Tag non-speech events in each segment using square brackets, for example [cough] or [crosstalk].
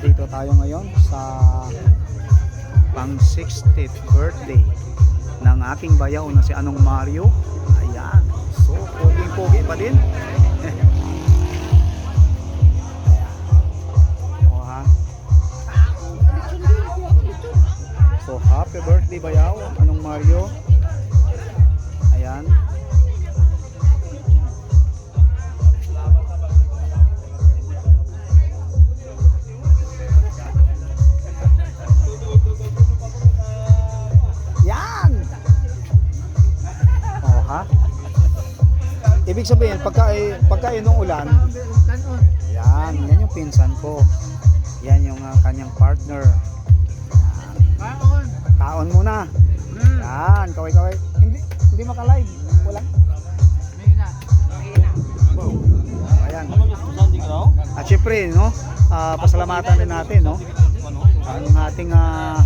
Dito tayo ngayon sa pang 60th birthday ng aking bayaw na si Anong Mario. Ayan. So, pogi-pogi pa din. [laughs] o ha. So, happy birthday bayaw, Anong Mario. Ibig sabihin, pagka, pagka ng ulan, yan, yan yung pinsan ko. Yan yung ah, kanyang partner. Yan. Kaon muna. Yan, kaway-kaway. Hindi, hindi maka-live. Walang. Ayan. At syempre, no, ah, pasalamatan din natin, no, ang ating ah,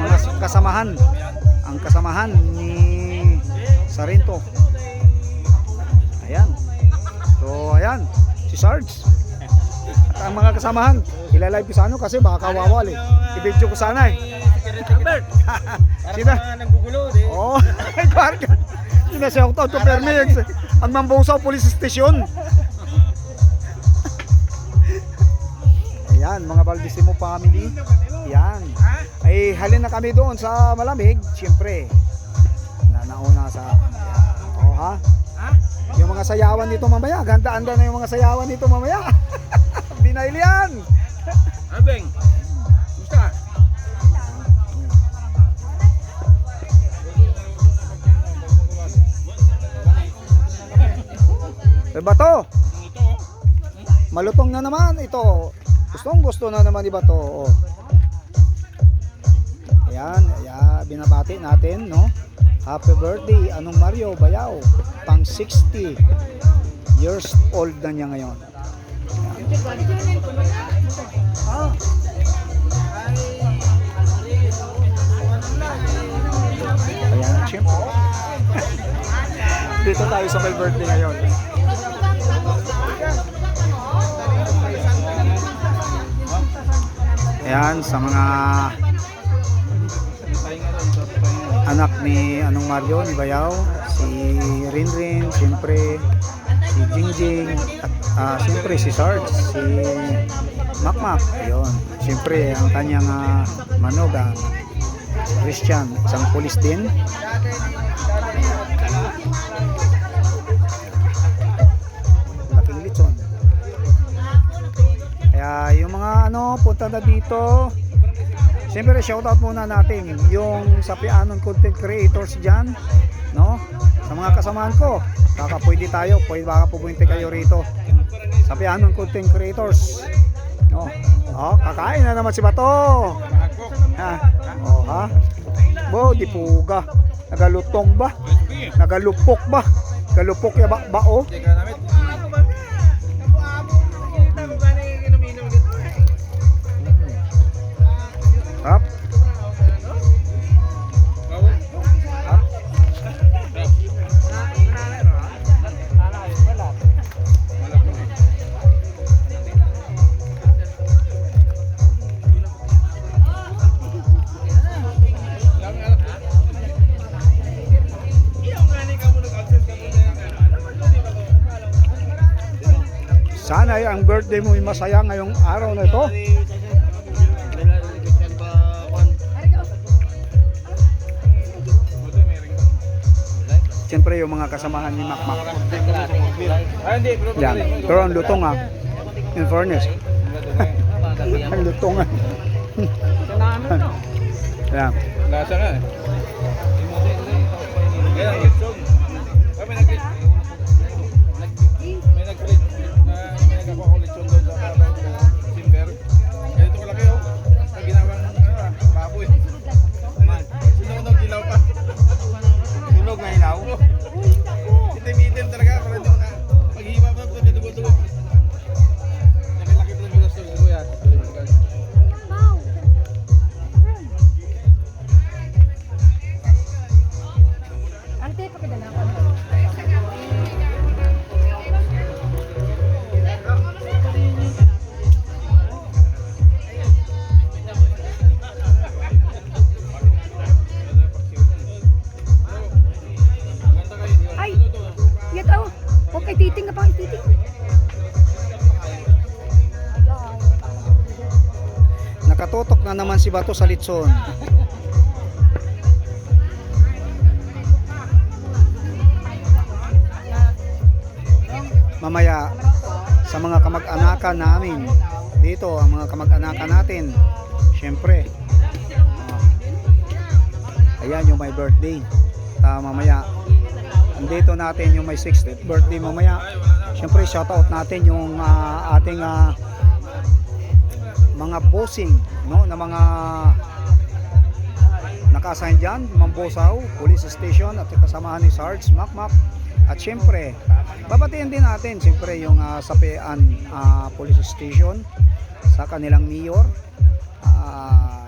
mga kasamahan, ang kasamahan ni Sarinto. Ayan. So, ayan, si Sarge. At ang mga kasamahan, ilalive ko sa ano kasi baka kawawal eh. I-video ko sana eh. Albert! [laughs] Sino? Para nanggugulo, di. Oo, oh, [laughs] kwarka. Sinasyaw to, to permix. Ang Mambusaw Police Station. Ayan, mga Baldissimo family. Yan. Ay, halin na kami doon sa malamig, siyempre. Na nauna sa... Oh, ha? Yung mga sayawan dito mamaya, ganda-anda na yung mga sayawan dito mamaya. [laughs] Binail yan. Abeng! Gusta? Eh ba to? Malutong na naman ito. Gustong gusto na naman iba to. Oh. Ayan, ayan, binabati natin, no? Happy birthday, anong Mario Bayaw, pang 60 years old na niya ngayon. Ayan, syempre. [laughs] Dito tayo sa my birthday ngayon. Ayan, sa mga ni Anong Mario, ni Bayaw, si Rinrin, siyempre, si Jingjing, at ah, siyempre si Sarge, si Makmak, yun. Siyempre, ang kanyang uh, manoga, Christian, isang pulis din. Laking litson. Kaya yung mga ano, punta na dito. Siyempre, shoutout muna natin yung sa Pianon content creators dyan. No? Sa mga kasamahan ko. Baka pwede tayo, pwede baka pupunta kayo rito. Sa Pianon content creators. No? Oh, kakain na naman si Bato. Ha? Oh, ha? Bo, di puga. Nagalutong ba? Nagalupok ba? Galupok ya ba bao? Hap. Sana ay ang birthday mo ay masaya ngayong araw na ito. Siyempre yung mga kasamahan ni Makmak. Ah, Yan. Pero ang lutong ha. In fairness. [laughs] ang lutong ha. Yan. Lasa nga eh. Natutok na naman si Bato sa litson. Mamaya sa mga kamag-anakan namin dito, ang mga kamag-anakan natin. Syempre. ah, ayan yung my birthday. Ah, mamaya andito natin yung may 60th birthday mamaya. Syempre shoutout natin yung ah, ating ah, mga bossing no na mga naka-assign dyan, Mambosaw, Police Station at kasamahan ni Sarge Makmak. At syempre babatiin din natin syempre yung uh, Sapean ah, Police Station sa kanilang mayor ah,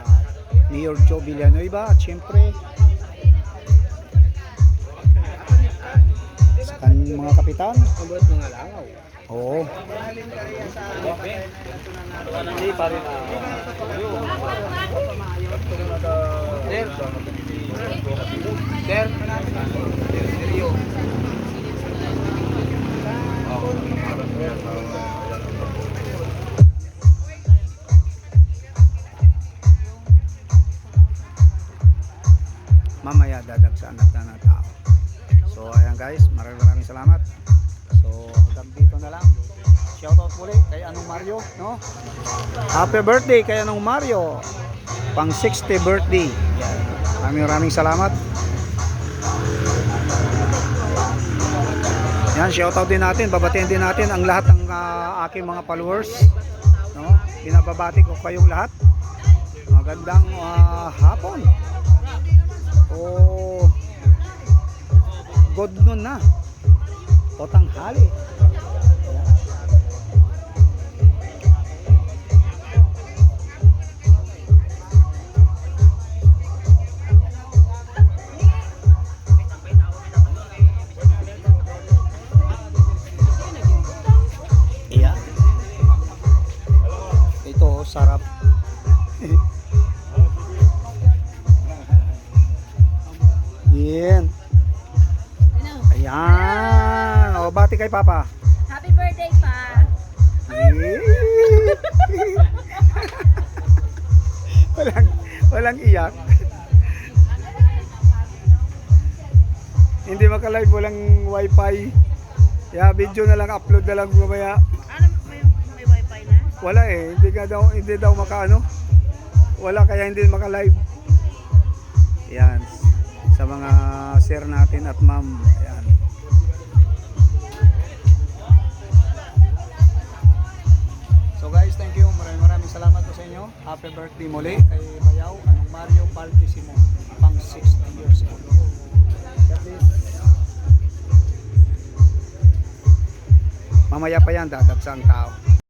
Mayor Joe Villanueva. At syempre kanyang mga kapitan Kumbat mga langaw. oo Hindi pa rin. Sir. Sir. Seryo. mamaya dadagsan at na ng tao. So ayan guys, maraming maraming salamat. So hanggang dito na lang. Shoutout muli kay Anong Mario, no? Happy birthday kay Anong Mario. Pang 60 birthday. Yan. Maraming maraming salamat. Yan, shoutout din natin, babatiin din natin ang lahat ng ah, aking mga followers. No? Binababati ko kayong lahat. Magandang ah, hapon. O good noon na. O tanghali. Papa. Happy birthday pa! [laughs] walang, walang iyak. Hindi makalive, walang wifi. Kaya video na lang, upload na lang mamaya. Ano, may, may wifi na? Wala eh, hindi ka daw, hindi daw makaano. Wala kaya hindi maka-live. Yan. Sa mga sir natin at ma'am. Inyo. Happy birthday muli kay Bayaw. Anong Mario Paltissimo. Pang 60 years old. Mamaya pa yan, dadagsa ang tao.